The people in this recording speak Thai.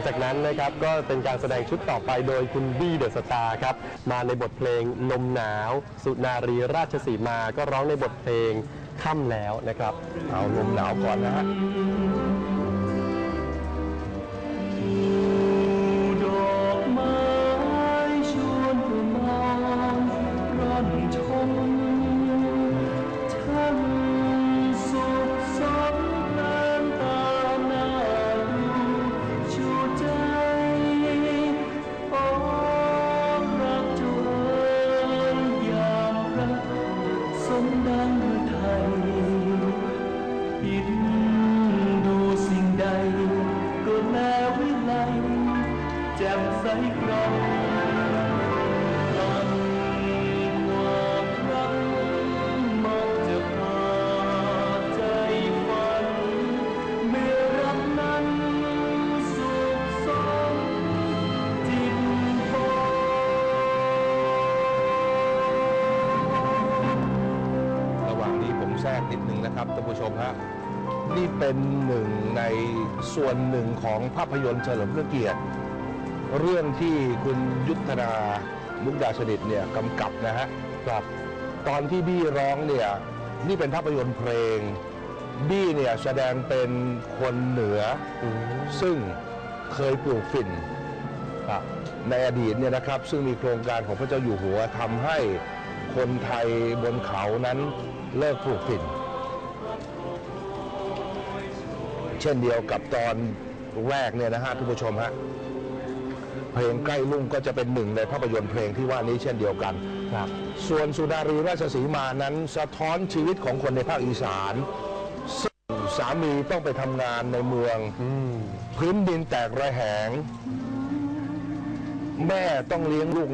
งจากนั้นนะครับก็เป็นการแสดงชุดต่อไปโดยคุณบี้เดอะสตาร์ครับมาในบทเพลงลมหนาว สุนารีราชสีมาก็ร้องในบทเพลงค่ำแล้วนะครับ เอาลมหนาวก่อนนะฮะ ผิดดูสิ่งใดก็แลวิไลแจ่มใสกรอง แทรกนิดหนึ่งนะครับท่านผู้ชมฮะนี่เป็นหนึ่งในส่วนหนึ่งของภาพยนตร์เฉลิมพระเกียรติ เรื่องที่คุณยุทธนามุกดาสนิทเนี่ยกำกับนะฮะครับตอนที่บี้ร้องเนี่ยนี่เป็นภาพยนตร์เพลง บี้เนี่ยแสดงเป็นคนเหนืออซึ่งเคยปลูกฝิ่นในอดีตเนี่ยนะครับ ซึ่งมีโครงการของพระเจ้าอยู่หัวทำให้ คนไทยบนเขานั้นเลิกปลูกฝิ่น เช่นเดียวกับตอนแรกเนี่ยนะฮะทุกผู้ชมฮะเพลงใกล้ลุ่งก็จะเป็นหนึ่งในภาพยนตร์เพลงที่ว่านี้เช่นเดียวกันครับ ส่วนสุนารีราชสีมานั้นสะท้อนชีวิตของคนในภาคอีสานซึ่งสามีต้องไปทำงานในเมืองอืมพื้นดินแตกระแหง แม่ต้องเลี้ยงลูก